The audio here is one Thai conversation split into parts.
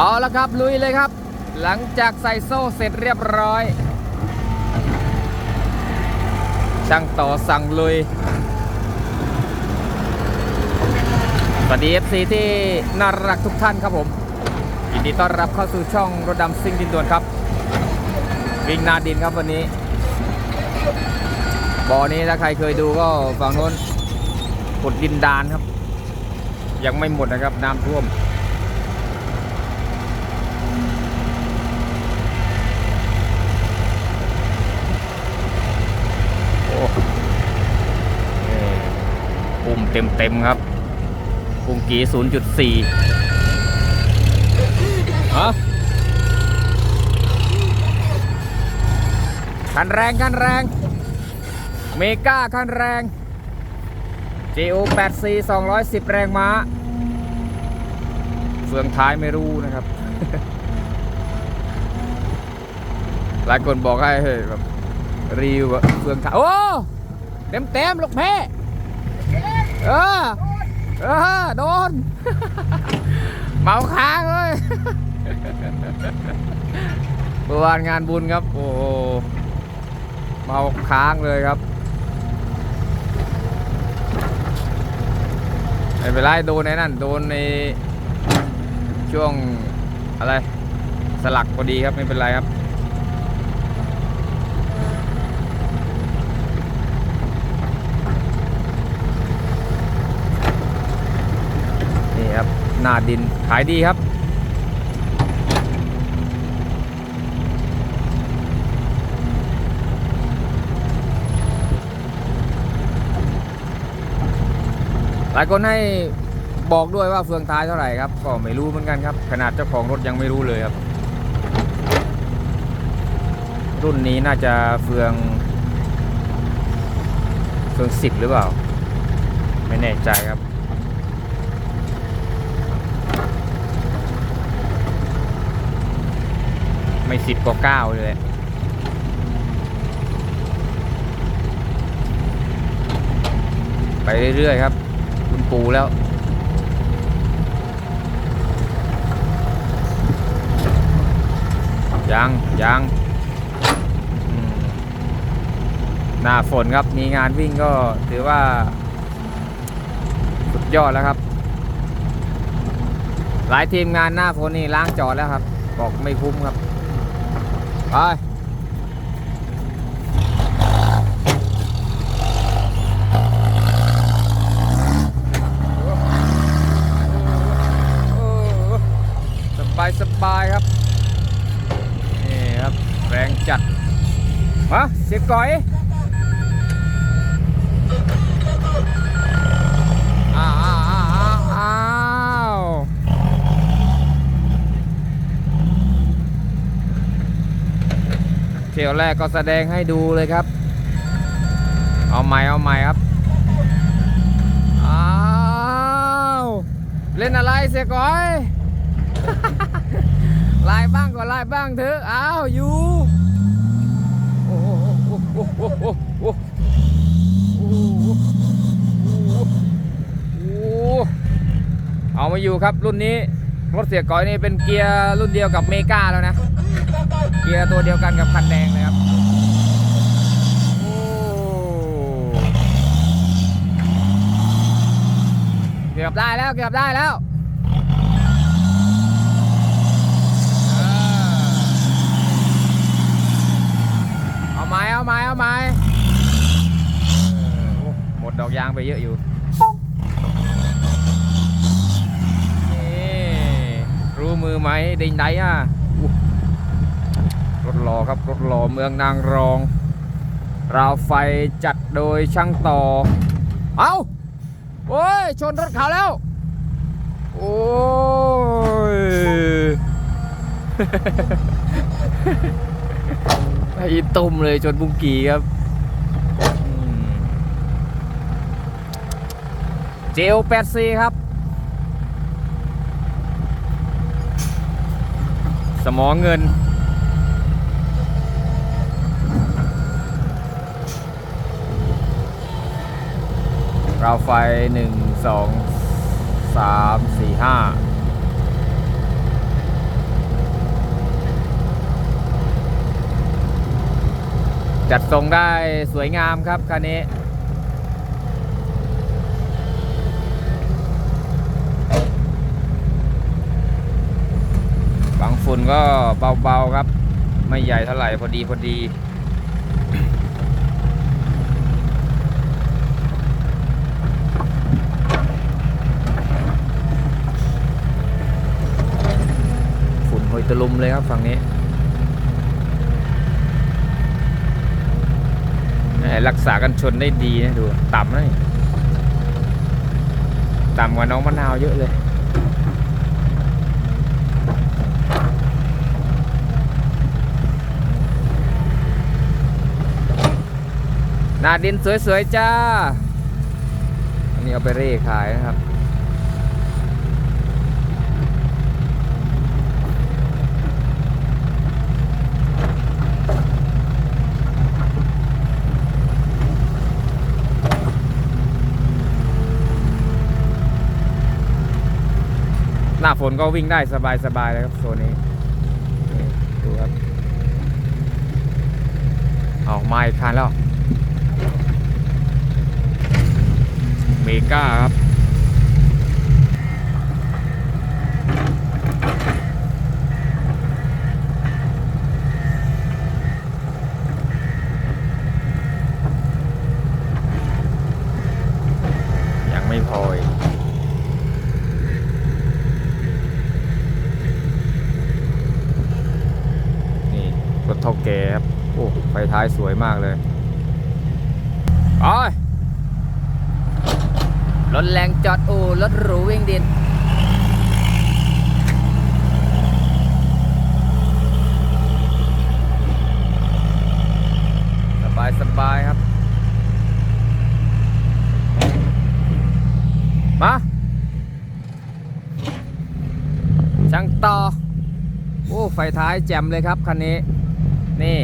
เอาละครับลุยเลยครับ หลังจากใส่โซ่เสร็จเรียบร้อย ช่างต่อสั่งลุยสวัสดี FC ที่น่ารักทุกท่านครับผม ยินดีต้อนรับเข้าสู่ช่องรถดำซิ่งดินด่วนครับ วิ่งนาดินครับวันนี้บ่อนี้ถ้าใครเคยดูก็ฝั่งโน้นขุดดินดานครับ ยังไม่หมดนะครับน้ำท่วม โอ้เอ่อปุ่ม เต็มเต็มๆครับปุ่มกี0.4ฮะคันแรงคันแรง เมกาคันแรง JO 8 C 210 แรงม้า เฟืองท้ายไม่รู้นะครับ หลายคนบอกให้แบบรีวิวเฟืองท้าย โอ้ เต็มเต็มลูกแม่ เออ เออ โดน เมาค้างเลยเมื่อวานงานบุญครับ โอ้โหเมาค้างเลยครับ ไม่เป็นไรโดนในนั่น โดนในช่วงอะไร สลักพอดีครับ ไม่เป็นไรครับ นี่ครับ หน้าดินขายดีครับ หลายคนให้บอกด้วยว่าเฟืองท้ายเท่าไหร่ครับ ก็ไม่รู้เหมือนกันครับ ขนาดเจ้าของรถยังไม่รู้เลยครับ รุ่นนี้น่าจะเฟืองเฟืองสิบหรือเปล่า ไม่แน่ใจครับ ไม่สิบก็เก้าเลยไปเรื่อยๆครับ คุณปูแล้ว ยังยังหน้าฝนครับมีงานวิ่งก็ถือว่า สุดยอดแล้วครับ หลายทีมงานหน้าฝนนี่ล้างจอดแล้วครับ บอกไม่คุ้มครับ ไปสบายสบายครับ นี่ครับ แรงจัด มาเสียบก่อย ที่ยวแรกก็แสดงให้ดูเลยครับ เอาใหม่เอาใหม่ครับ อ้าว เล่นอะไรเสียก่อยลายบ้างก็ลายบ้างเถอะ อ้าวอยู่โอ้โหโอ้โหโอ้โหโอ้โหโอ้โหโอ้โหเอามาอยู่ครับรุ่นนี้ รถเสียก้อยนี่เป็นเกียร์รุ่นเดียวกับเมกาแล้วนะ เกียร์ตัวเดียวกันกับคันแดงเลยครับโอ้เกือบได้แล้วเกือบได้แล้วเอาไม้เอาไม้เอาไม้หมดดอกยางไปเยอะอยู่นี่รู้มือไหมดิงไดอะ รถรอครับรถรอเมืองนางรอง ราวไฟจัดโดยช่างต่อ เอาโอ้ย ชนรถเขาแล้ว โอ้ยไอ้ตุ่มเลยจนบุงกีครับเจลแปดซีครับ สมองเงินาวไฟหนึ่งสองสามสี่ห้าจัดทรงได้สวยงามครับคันนี้บางฝุ่นก็เบาๆครับ ไม่ใหญ่เท่าไหร่พอดีพอดี ตลุมเลยครับฝั่งนี้รักษากันชนได้ดีนะดู ต่ำนะนี่ต่ำกว่าน้องมะนาวเยอะเลยหนาดินสวยๆจ้า อันนี้เอาไปเร่ขายนะครับ ฝนก็วิ่งได้สบายๆเลยครับโซนนี้ดูครับออกมาอีกคันแล้วเมกาครับ ยังไม่พออีกนี่รถเท่าแก่ครับ โอ้ ไฟท้ายสวยมากเลยไป รถแรถหรูวิ่งดิน สบายสบายครับ มาช่างต่อ โอ้ ไฟท้ายแจ่มเลยครับคันนี้ นี่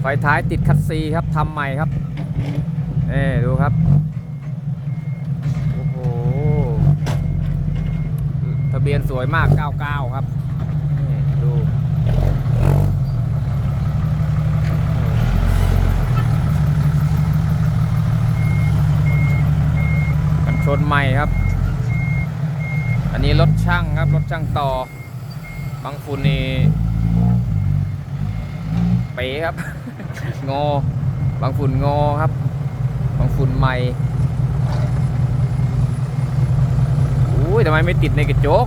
ไฟท้ายติดคัดซีครับทำใหม่ครับนี่ดูครับ โอ้โห ทะเบียนสวยมาก 99 ครับดูกันชนใหม่ครับ อันนี้รถช่างครับ รถช่างต่อบางฝุ่นนี่เป๋ครับ งอบางฝุ่นงอครับ บางฝุ่นใหม่ อุ้ย ทำไมไม่ติดในกระจก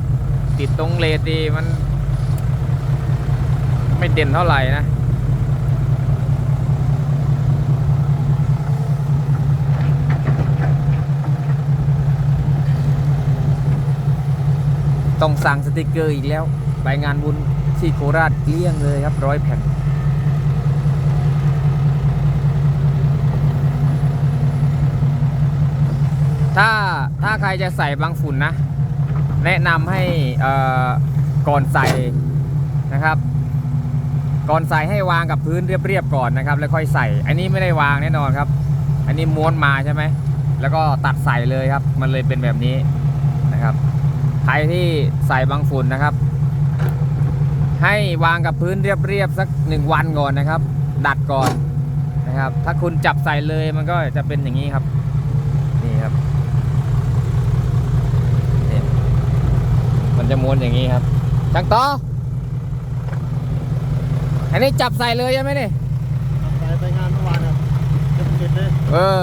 ติดตรงเลดดีมัน ไม่เด่นเท่าไหร่นะต้องสั่งสติกเกอร์อีกแล้วไปงานบุญที่โคราชเกลี้ยงเลยครับร้อยแผ่น ถ้าถ้าใครจะใส่บางฝุ่นนะ แนะนำให้ก่อนใส่นะครับ ก่อนใส่ให้วางกับพื้นเรียบๆก่อนนะครับ แล้วค่อยใส่ อันนี้ไม่ได้วางแน่นอนครับ อันนี้ม้วนมาใช่ไหมแล้วก็ตัดใส่เลยครับ มันเลยเป็นแบบนี้นะครับ ใครที่ใส่บางฝุ่นนะครับ ให้วางกับพื้นเรียบๆสักหนึ่งวันก่อนนะครับ ดัดก่อนนะครับ ถ้าคุณจับใส่เลยมันก็จะเป็นอย่างนี้ครับ นี่ครับนี่มันจะม้ วนอย่างนี้ครับช่างต่ออันนี้จับใส่เลยใช่ไหมนี่ไปไปงานเมื่อวานครับเก็บเก็บเลยเออ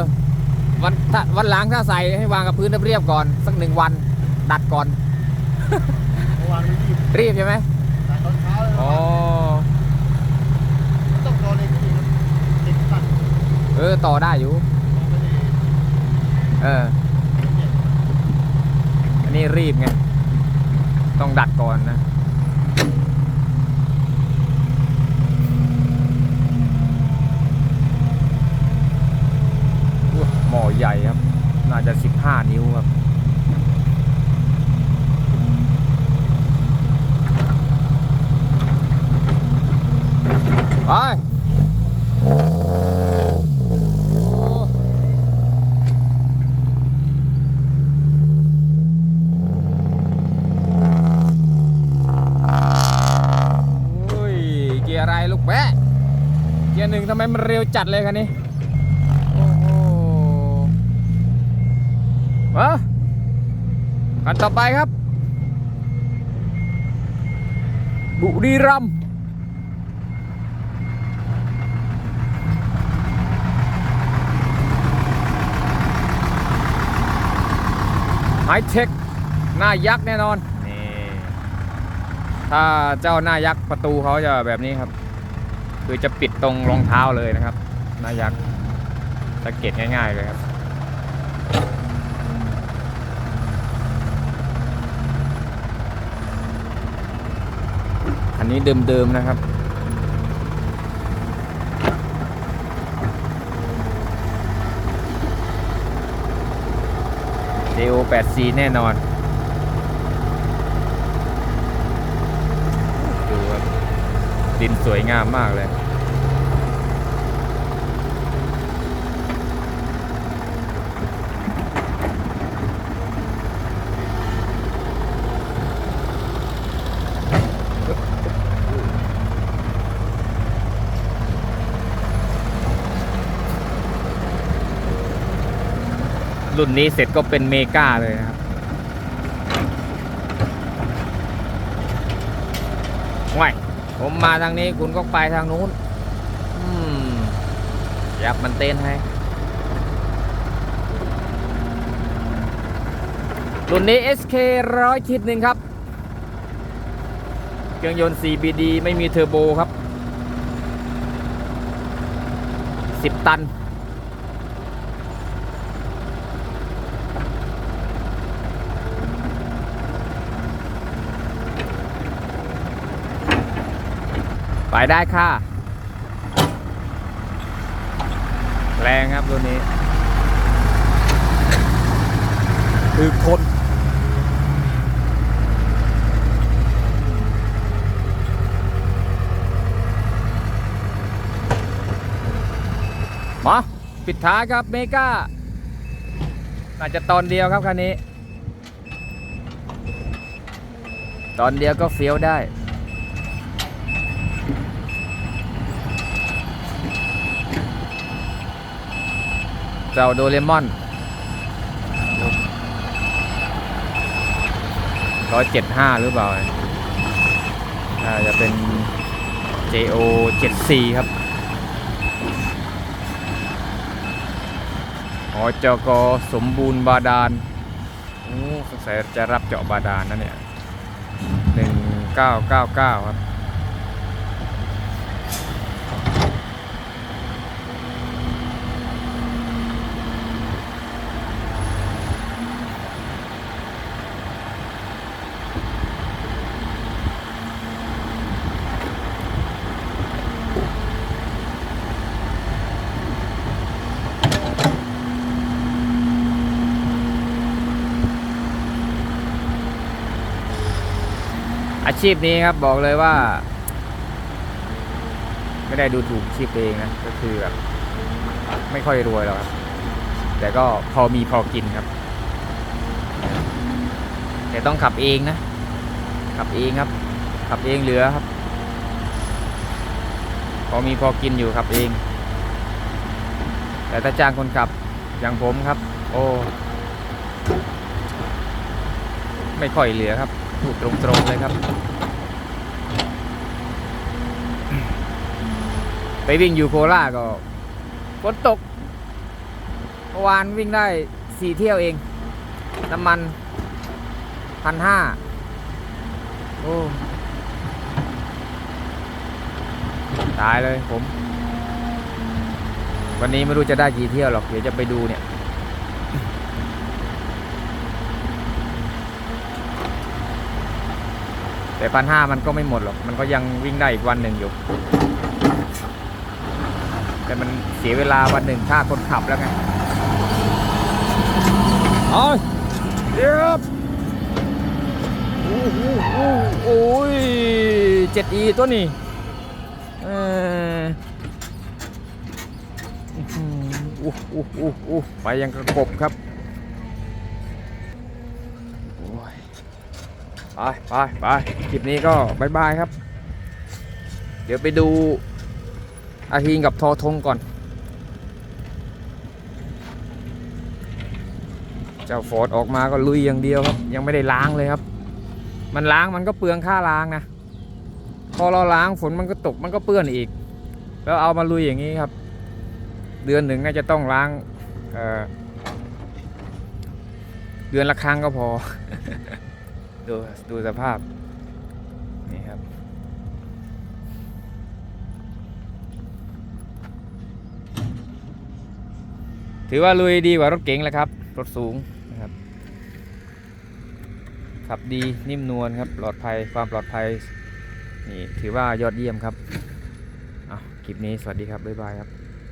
วันถ้าวันหลังถ้าใส่ให้วางกับพื้นเรียบๆก่อน สักหนึ่งวัน ดัดก่อนเมื่อวานมันรีบรีบใช่ไหมสายตอนเช้าเลยอ๋อต้องรอเลยที่ครับติดตัดเออต่อได้อยู่มองไม่ได้เออ อันนี้รีบไง ต้องดัดก่อนนะหม้อใหญ่ครับ น่าจะ 15 นิ้วครับไปอุ้ย เกียร์อะ ไรลูกแปะเกีกียร์หนึ่งทำไมมันเร็วจัดเลยคันนี้ โอ้โหวะคันต่อไปครับ บุรีรัมย์ไฮเทคหน้ายักษ์แน่นอน นี่ ถ้าเจ้าหน้ายักษ์ประตูเขาจะแบบนี้ครับ คือจะปิดตรงรองเท้าเลยนะครับน้ายักษ์สังเกตง่ายๆเลยครับอันนี้เดิมๆนะครับ JO 8C แน่นอน ดูครับ ดินสวยงามมากเลยรุ่นนี้เสร็จก็เป็นเมกาเลยนะครับ ว้าย ผมมาทางนี้คุณก็ไปทางนู้น อืมยับมันเต้นให้ รุ่นนี้ SK ร้อยคิดหนึ่งครับ เครื่องยนต์ 4BD ไม่มีเทอร์โบครับ 10 ตัน ไปได้ค่ะ แรงครับตัวนี้ คือคนมาปิดท้ายครับเมกาน่าจะตอนเดียวครับคันนี้ ตอนเดียวก็เฟี้ยวได้ จ้าโดเรมอนร้อยเจ็ดห้าหรือเปล่าน่าจะเป็น JO 74ครับอจกสมบูรณ์บาดาลโอ้สงสัยจะรับเจาะบาดาลนะเนี่ย1999ครับ อาชีพนี้ครับบอกเลยว่า ไม่ได้ดูถูกอาชีพตัวเองนะก็คือแบบไม่ค่อยรวยหรอกครับ แต่ก็พอมีพอกินครับ แต่ต้องขับเองนะ ขับเองครับ ขับเองเหลือครับ พอมีพอกินอยู่ขับเอง แต่ถ้าจ้างคนขับอย่างผมครับ โอ้ ไม่ค่อยเหลือครับ พูดตรงๆเลยครับ ไปวิ่งอยู่โคราชก็ฝนตกเมื่อวานวิ่งได้สี่เที่ยวเอง น้ำมันพันห้าโอ้ตายเลยผม วันนี้ไม่รู้จะได้กี่เที่ยวหรอก เดี๋ยวจะไปดูเนี่ย แต่พันห้ามันก็ไม่หมดหรอก มันก็ยังวิ่งได้อีกวันหนึ่งอยู่ แต่มันเสียเวลาวันหนึ่งค่าคนขับแล้วไงโอ้ยเรียบโอ้โหโอ้ยเจ็ดอีตัวนี้เอออื้อหืออู้หูหูหูไปยังกระกบครับ ไปไปไปคลิปนี้ก็บายบายครับ เดี๋ยวไปดูอาทีนกับทอทงก่อน เจ้าฟอร์ดออกมาก็ลุยอย่างเดียวครับ ยังไม่ได้ล้างเลยครับ มันล้างมันก็เปลืองค่าล้างนะ พอเราล้างฝนมันก็ตกมันก็เปื้อนอีก แล้วเอามาลุยอย่างนี้ครับ เดือนหนึ่งน่าจะต้องล้างเเดือนละครั้งก็พอ ดูดูสภาพ นี่ครับ ถือว่าลุยดีกว่ารถเก๋งแหละครับ รถสูงนะครับ ขับดีนิ่มนวลครับปลอดภัยความปลอดภัย นี่ถือว่ายอดเยี่ยมครับอะคลิปนี้สวัสดีครับ บ๊ายบายครับ